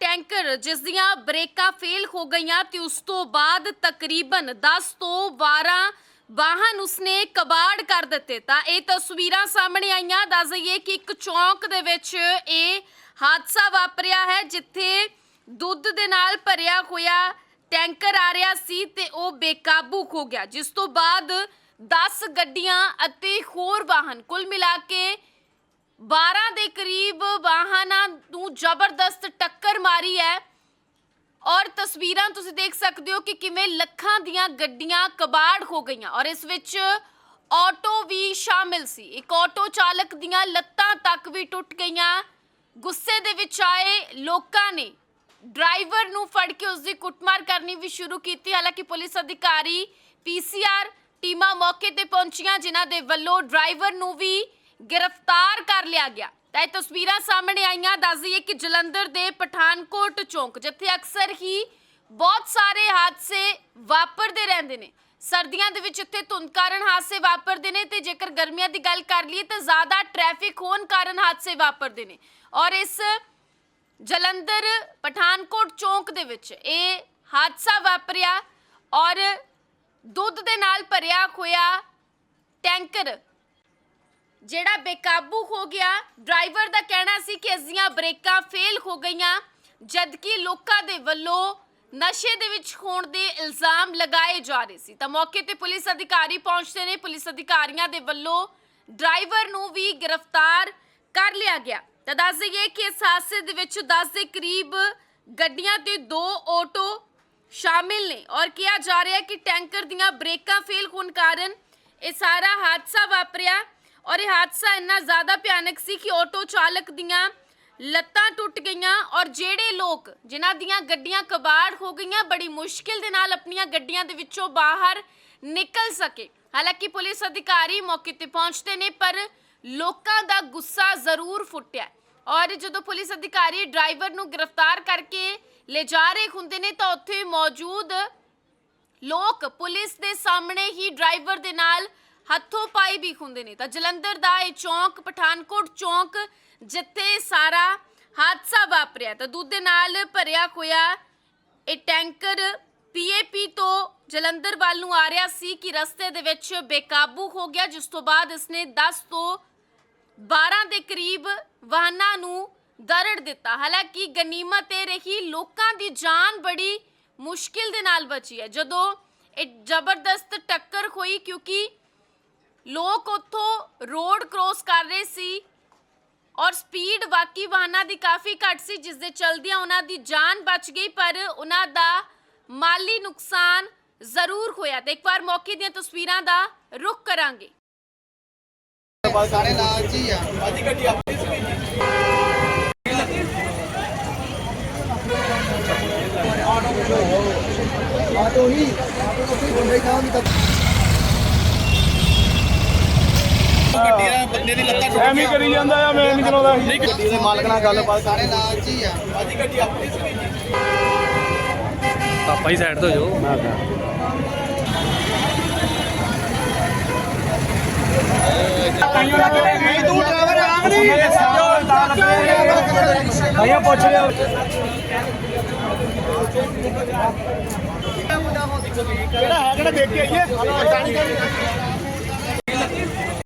Tanker ਜਿਸ ਦੀਆਂ ਬ੍ਰੇਕਾਂ fail ਹੋ ਗਈਆਂ ਤੇ ਉਸ ਤੋਂ ਬਾਅਦ ਤਕਰੀਬਨ 10 ਤੋਂ 12 ਵਾਹਨ ਉਸਨੇ ਕਬਾੜ ਕਰ ਦਿੱਤੇ। ਤਾਂ ਇਹ ਤਸਵੀਰਾਂ ਸਾਹਮਣੇ ਆਈਆਂ। ਦੱਸ ਦਈਏ ਕਿ ਇੱਕ ਚੌਂਕ ਦੇ ਵਿੱਚ ਇਹ ਹਾਦਸਾ ਵਾਪਰਿਆ ਹੈ, ਜਿੱਥੇ ਦੁੱਧ ਦੇ ਨਾਲ ਭਰਿਆ ਹੋਇਆ ਟੈਂਕਰ ਆ ਰਿਹਾ ਸੀ ਤੇ ਉਹ ਬੇਕਾਬੂ ਹੋ ਗਿਆ। ਜਿਸ ਤੋਂ ਬਾਅਦ 10 ਗੱਡੀਆਂ ਅਤੇ ਹੋਰ ਵਾਹਨ, ਕੁੱਲ ਮਿਲਾ ਕੇ 12 ਦੇ ਕਰੀਬ ਵਾਹਨਾਂ ਨੂੰ ਜ਼ਬਰਦਸਤ ਟੱਕਰ ਮਾਰੀ ਹੈ ਔਰ ਤਸਵੀਰਾਂ ਤੁਸੀਂ ਦੇਖ ਸਕਦੇ ਹੋ ਕਿ ਕਿਵੇਂ ਲੱਖਾਂ ਦੀਆਂ ਗੱਡੀਆਂ ਕਬਾੜ ਹੋ ਗਈਆਂ ਔਰ ਇਸ ਵਿੱਚ ਆਟੋ ਵੀ ਸ਼ਾਮਿਲ ਸੀ। ਇੱਕ ਆਟੋ ਚਾਲਕ ਦੀਆਂ ਲੱਤਾਂ ਤੱਕ ਵੀ ਟੁੱਟ ਗਈਆਂ। ਗੁੱਸੇ ਦੇ ਵਿੱਚ ਆਏ ਲੋਕਾਂ ਨੇ ਡਰਾਈਵਰ ਨੂੰ ਫੜ ਕੇ ਉਸ ਦੀ ਕੁੱਟਮਾਰ ਕਰਨੀ ਵੀ ਸ਼ੁਰੂ ਕੀਤੀ। ਹਾਲਾਂਕਿ ਪੁਲਿਸ ਅਧਿਕਾਰੀ ਪੀਸੀਆਰ ਟੀਮਾਂ ਮੌਕੇ ਤੇ ਪਹੁੰਚੀਆਂ, ਜਿਨ੍ਹਾਂ ਦੇ ਵੱਲੋਂ ਡਰਾਈਵਰ ਨੂੰ ਵੀ ਗ੍ਰਿਫਤਾਰ ਕਰ ਲਿਆ ਗਿਆ। ਤਾਂ ਇਹ ਤਸਵੀਰਾਂ ਸਾਹਮਣੇ ਆਈਆਂ ਦੱਸ ਦਈਏ ਕਿ ਜਲੰਧਰ ਦੇ ਪਠਾਨਕੋਟ ਚੌਂਕ, ਜਿੱਥੇ ਅਕਸਰ ਹੀ ਬਹੁਤ ਸਾਰੇ ਹਾਦਸੇ ਵਾਪਰਦੇ ਰਹਿੰਦੇ ਨੇ। ਸਰਦੀਆਂ ਦੇ ਵਿੱਚ ਇੱਥੇ ਧੁੰਦ ਕਾਰਨ ਹਾਦਸੇ ਵਾਪਰਦੇ ਨੇ ਤੇ ਜੇਕਰ ਗਰਮੀਆਂ ਦੀ ਗੱਲ ਕਰ ਲਈਏ ਤਾਂ ਜ਼ਿਆਦਾ ਟ੍ਰੈਫਿਕ ਹੋਣ ਕਾਰਨ ਹਾਦਸੇ ਵਾਪਰਦੇ ਨੇ। ਔਰ ਇਸ ਜਲੰਧਰ ਪਠਾਨਕੋਟ ਚੌਂਕ ਦੇ ਵਿੱਚ ਇਹ ਹਾਦਸਾ ਵਾਪਰਿਆ ਔਰ ਦੁੱਧ ਦੇ ਨਾਲ ਭਰਿਆ ਹੋਇਆ ਟੈਂਕਰ ਜਿਹੜਾ ਬੇਕਾਬੂ ਹੋ ਗਿਆ, ਡਰਾਈਵਰ ਦਾ ਕਹਿਣਾ ਸੀ ਕਿ ਇਸ ਦੀਆਂ ਬ੍ਰੇਕਾਂ ਫੇਲ ਹੋ ਗਈਆਂ, ਜਦਕਿ ਲੋਕਾਂ ਦੇ ਵੱਲੋਂ ਨਸ਼ੇ ਦੇ ਵਿੱਚ ਹੋਣ ਦੇ ਇਲਜ਼ਾਮ ਲਗਾਏ ਜਾ ਰਹੇ ਸੀ। ਤਾਂ ਮੌਕੇ ਤੇ ਪੁਲਿਸ ਅਧਿਕਾਰੀ ਪਹੁੰਚਦੇ ਨੇ। ਪੁਲਿਸ ਅਧਿਕਾਰੀਆਂ ਦੇ ਵੱਲੋਂ ਡਰਾਈਵਰ ਨੂੰ ਵੀ ਗ੍ਰਿਫਤਾਰ ਕਰ ਲਿਆ ਗਿਆ। ਤਾਂ ਦੱਸ ਦਈਏ ਕਿ ਇਸ ਹਾਦਸੇ ਦੇ ਵਿੱਚ 10 ਦੇ ਕਰੀਬ ਗੱਡੀਆਂ ਤੇ ਦੋ ਆਟੋ ਸ਼ਾਮਿਲ ਨੇ ਔਰ ਕਿਹਾ ਜਾ ਰਿਹਾ ਕਿ ਟੈਂਕਰ ਦੀਆਂ ਬ੍ਰੇਕਾਂ ਫੇਲ ਹੋਣ ਕਾਰਨ ਇਹ ਸਾਰਾ ਹਾਦਸਾ ਵਾਪਰਿਆ। ਔਰ ਇਹ ਹਾਦਸਾ ਇੰਨਾ ਜ਼ਿਆਦਾ ਭਿਆਨਕ ਸੀ ਕਿ ਆਟੋ ਚਾਲਕ ਦੀਆਂ ਲੱਤਾਂ ਟੁੱਟ ਗਈਆਂ ਔਰ ਜਿਹੜੇ ਲੋਕ ਜਿਨ੍ਹਾਂ ਦੀਆਂ ਗੱਡੀਆਂ ਕਬਾੜ ਹੋ ਗਈਆਂ, ਬੜੀ ਮੁਸ਼ਕਿਲ ਦੇ ਨਾਲ ਆਪਣੀਆਂ ਗੱਡੀਆਂ ਦੇ ਵਿੱਚੋਂ ਬਾਹਰ ਨਿਕਲ ਸਕੇ। ਹਾਲਾਂਕਿ ਪੁਲਿਸ ਅਧਿਕਾਰੀ ਮੌਕੇ ਤੇ ਪਹੁੰਚਦੇ ਨੇ, ਪਰ ਲੋਕਾਂ ਦਾ ਗੁੱਸਾ ਜ਼ਰੂਰ ਫੁੱਟਿਆ। ਔਰ ਜਦੋਂ ਪੁਲਿਸ ਅਧਿਕਾਰੀ ਡਰਾਈਵਰ ਨੂੰ ਗ੍ਰਿਫਤਾਰ ਕਰਕੇ ਲੈ ਜਾ ਰਹੇ ਹੁੰਦੇ ਨੇ, ਤਾਂ ਉੱਥੇ ਮੌਜੂਦ ਲੋਕ ਪੁਲਿਸ ਦੇ ਸਾਹਮਣੇ ਹੀ ਡਰਾਈਵਰ ਦੇ ਨਾਲ ਹੱਥੋਂ ਪਾਈ ਵੀ ਹੁੰਦੇ ਨੇ। ਤਾਂ ਜਲੰਧਰ ਦਾ ਇਹ ਚੌਂਕ, ਪਠਾਨਕੋਟ ਚੌਂਕ, ਜਿੱਥੇ ਸਾਰਾ ਹਾਦਸਾ ਵਾਪਰਿਆ। ਤਾਂ ਦੁੱਧ ਦੇ ਨਾਲ ਭਰਿਆ ਹੋਇਆ ਇਹ ਟੈਂਕਰ ਪੀਏਪੀ ਤੋਂ ਜਲੰਧਰ ਵੱਲ ਨੂੰ ਆ ਰਿਹਾ ਸੀ ਕਿ ਰਸਤੇ ਦੇ ਵਿੱਚ ਬੇਕਾਬੂ ਹੋ ਗਿਆ, ਜਿਸ ਤੋਂ ਬਾਅਦ ਇਸਨੇ 10 ਤੋਂ 12 ਦੇ ਕਰੀਬ ਵਾਹਨਾਂ ਨੂੰ ਦਰੜ ਦਿੱਤਾ। ਹਾਲਾਂਕਿ ਗਨੀਮਤ ਇਹ ਰਹੀ, ਲੋਕਾਂ ਦੀ ਜਾਨ ਬੜੀ ਮੁਸ਼ਕਿਲ ਦੇ ਨਾਲ ਬਚੀ ਹੈ। ਜਦੋਂ ਇਹ ਜ਼ਬਰਦਸਤ ਟੱਕਰ ਹੋਈ, ਕਿਉਂਕਿ ਲੋਕ ਉੱਥੋਂ ਰੋਡ ਕ੍ਰੋਸ ਕਰ ਰਹੇ ਸੀ ਔਰ ਸਪੀਡ ਬਾਕੀ ਵਾਹਨਾਂ ਦੀ ਕਾਫੀ ਘੱਟ ਸੀ, ਜਿਸ ਦੇ ਚਲਦਿਆਂ ਉਹਨਾਂ ਦੀ ਜਾਨ ਬਚ ਗਈ, ਪਰ ਉਹਨਾਂ ਦਾ ਮਾਲੀ ਨੁਕਸਾਨ ਜ਼ਰੂਰ ਹੋਇਆ ਤੇ ਇੱਕ ਵਾਰ ਮੌਕੇ ਦੀਆਂ ਤਸਵੀਰਾਂ ਦਾ ਰੁਖ ਕਰਾਂਗੇ। ਸਾਰੇ ਲਾਲਚੀ ਆ ਆਟੋ ਹੀ, ਆਟੋ ਕੋਈ ਬੰਦੇ ਕੰਮ ਨਹੀਂ ਗੱਡੀ ਦਾ ਬੰਦੇ ਦੀ ਲੱਤਾਂ ਟੁੱਟ ਐਵੇਂ ਹੀ ਕਰੀ ਜਾਂਦਾ ਆ ਮੈਂ ਨਹੀਂ ਚਲਾਉਂਦਾ। ਸੀ ਗੱਡੀ ਦੇ ਮਾਲਕ ਨਾਲ ਗੱਲਬਾਤ ਸਾਰੇ ਲਾਲਚੀ ਆ ਆਦੀ ਗੱਡੀ ਆਪਣੀ ਸੀ ਪਾਪਾ ਹੀ ਸਾਈਡ ਤੋਂ ਜੋ। ਤੂੰ ਡਰਾਈਵਰ ਆਮ ਨਹੀਂ। ਭਈਆ ਪੁੱਛ ਲਿਆ ਕਿਹੜਾ ਹੈ ਕਿਹੜਾ ਦੇਖ ਕੇ ਆਈਏ?